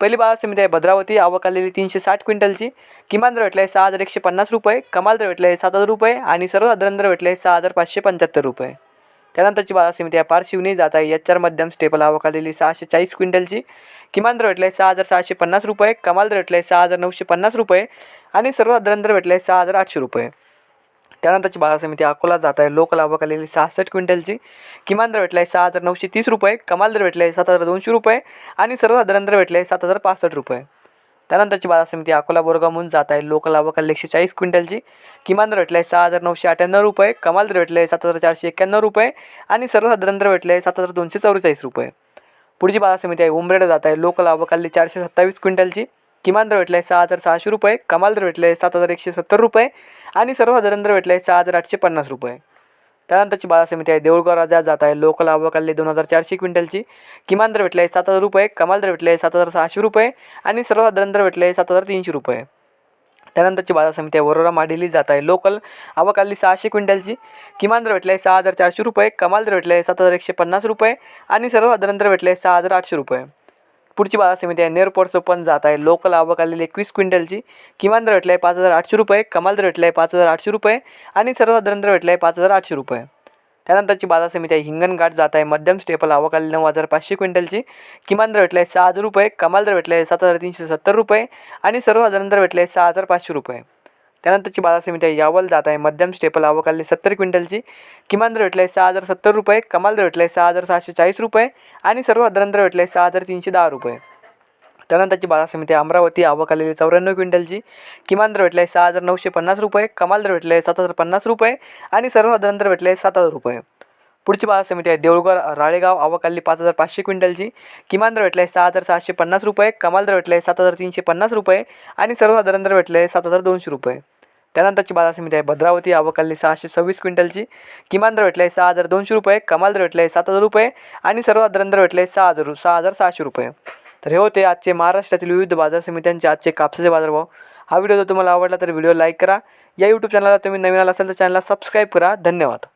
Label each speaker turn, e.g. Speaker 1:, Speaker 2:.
Speaker 1: पहिली बाजार समिती आहे भद्रावती आवक आलेली तीनशे साठ क्विंटलची. किमान दर भेटला आहे सहा हजार एकशे पन्नास रुपये कमाल दर भेटला आहे सात हजार रुपये आणि सर्वसाधारण दर भेटला आहे सहा हजार पाचशे पंच्याहत्तर रुपये. त्यानंतरची बाजार समिती आहे पारशिवनी जात आहे एच आर मध्यम स्टेपल आवक आलेली सहाशे चाळीस क्विंटलची. किमान दर भेटला आहे सहा हजार सहाशे पन्नास रुपये कमाल दर भेटला आहे सहा हजार नऊशे पन्नास रुपये आणि सर्वसाधारण दर भेटला आहे सहा हजार आठशे रुपये. त्यानंतरची बाजार समिती अकोला जात आहे. लोक लाभ आलेली सहासष्ट क्विंटलची किमान दर भेटला आहे सहा हजार नऊशे तीस रुपये कमाल दर भेटला आहे सात हजार दोनशे रुपये आणि सर्वसाधारण दर भेटले आहे सात हजार पासष्ट रुपये. त्यानंतरची बाजार समिती अकोला बोरगावहून जात आहे. लोक आवक एकशे चाळीस क्विंटलची किमान दर भेटला आहे सहा हजार नऊशे अठ्ठ्याण्णव रुपये कमाल दर भेटले आहे सात हजार चारशे एक्क्याण्णव रुपये आणि सर्वसाधारण दर भेटले आहे सात हजार दोनशे चौवेचाळीस रुपये. पुढची बाजार समिती आहे. उमरेड जात आहे. लोक आवक चारशे सत्तावीस क्विंटलची किमान दर भेटला आहे सहा हजार सहाशे रुपये कमाल दर भेटले आहे सात हजार एकशे सत्तर रुपये आणि सर्वसाधारण दर भेटले आहे सहा हजार आठशे पन्नास रुपये. त्यानंतरची बाजार समिती आहे देऊळगाव राजा जात आहे लोकल आवक दोन हजार चारशे क्विंटलची. किमान दर भेटले आहे सात हजार रुपये कमाल दर भेटले आहे सात हजार सहाशे रुपये आणि सर्वसाधारण दर भेटले आहे सात हजार तीनशे रुपये. त्यानंतरची बाजार समिती आहे वरोरा माडेली जात आहे लोकल आवक सहाशे क्विंटलची. किमान दर भेटला आहे सहा हजार चारशे रुपये कमाल दर भेटले आहे सात हजार एकशे पन्नास रुपये आणि सर्वसाधारण दर भेटले आहे सहा हजार आठशे रुपये. पुढची बाजार समिती आहे. नेरपोर्टचं पण जात आहे. लोकल आवक आलेली एकवीस क्विंटलची. किमान दर भेटला आहे पाच हजार आठशे रुपये. कमाल दर भेटला आहे पाच हजार आठशे रुपये. आणि सर्वसाधारण दर भेटला आहे पाच हजार आठशे रुपये. त्यानंतरची बाजार समिती आहे. हिंगणघाट जात आहे. मध्यम स्टेपल आवक आलेली नऊ हजार पाचशे क्विंटलची. किमान दर भेटला आहे सहा हजार रुपये. कमाल दर भेटला आहे सात हजार तीनशे सत्तर रुपये. आणि सर्वसाधारण दर भेटलं आहे सहा हजार पाचशे रुपये. त्यानंतरची बाजार समिती आहे यावल जात आहे. मध्यम स्टेपल आवक सत्तर क्विंटलची. किमान दर भेटला आहे सहा हजार सत्तर रुपये कमाल दर भेटला आहे सहा हजार सहाशे चाळीस रुपये आणि सर्वसाधारण दर भेटले आहे सहा हजार तीनशे दहा रुपये. त्यानंतरची बाजार समिती अमरावती आवक आलेली चौऱ्याण्णव क्विंटलची. किमान दर भेटला आहे सहा हजार नऊशे पन्नास रुपये कमाल दर भेटला आहे सात हजार पन्नास रुपये आणि सर्वसाधारण दर भेटले आहे सात हजार रुपये. पुढची बाजार समिती आहे देऊळगाव राळेगाव आवक आलेली पाच हजार पाचशे क्विंटलची. किमान दर भेटला आहे सहा हजार सहाशे पन्नास रुपये कमाल दर भेटला आहे सात हजार तीनशे पन्नास रुपये आणि सर्वसाधारण दर भेटले आहे सात हजार दोनशे रुपये. त्यानंतरची बाजार समिती आहे. भद्रावती आवक सहाशे सव्वीस क्विंटलची. किमान दर भेटला आहे सहा हजार दोनशे रुपये कमाल दर भेटला आहे सात हजार रुपये आणि सर्वसाधारण दर भेटले आहे सहा हजार सहा हजार सहाशे रुपये. तर हे होते आजचे महाराष्ट्रातील विविध बाजार समित्यांचे आजचे कापसाचे बाजारभाव. हा व्हिडिओ जर तुम्हाला आवडला तर व्हिडिओ लाईक करा. या यूट्यूब चॅनलला तुम्ही नवीन आला असेल तर चॅनलला सबस्क्राईब करा. धन्यवाद.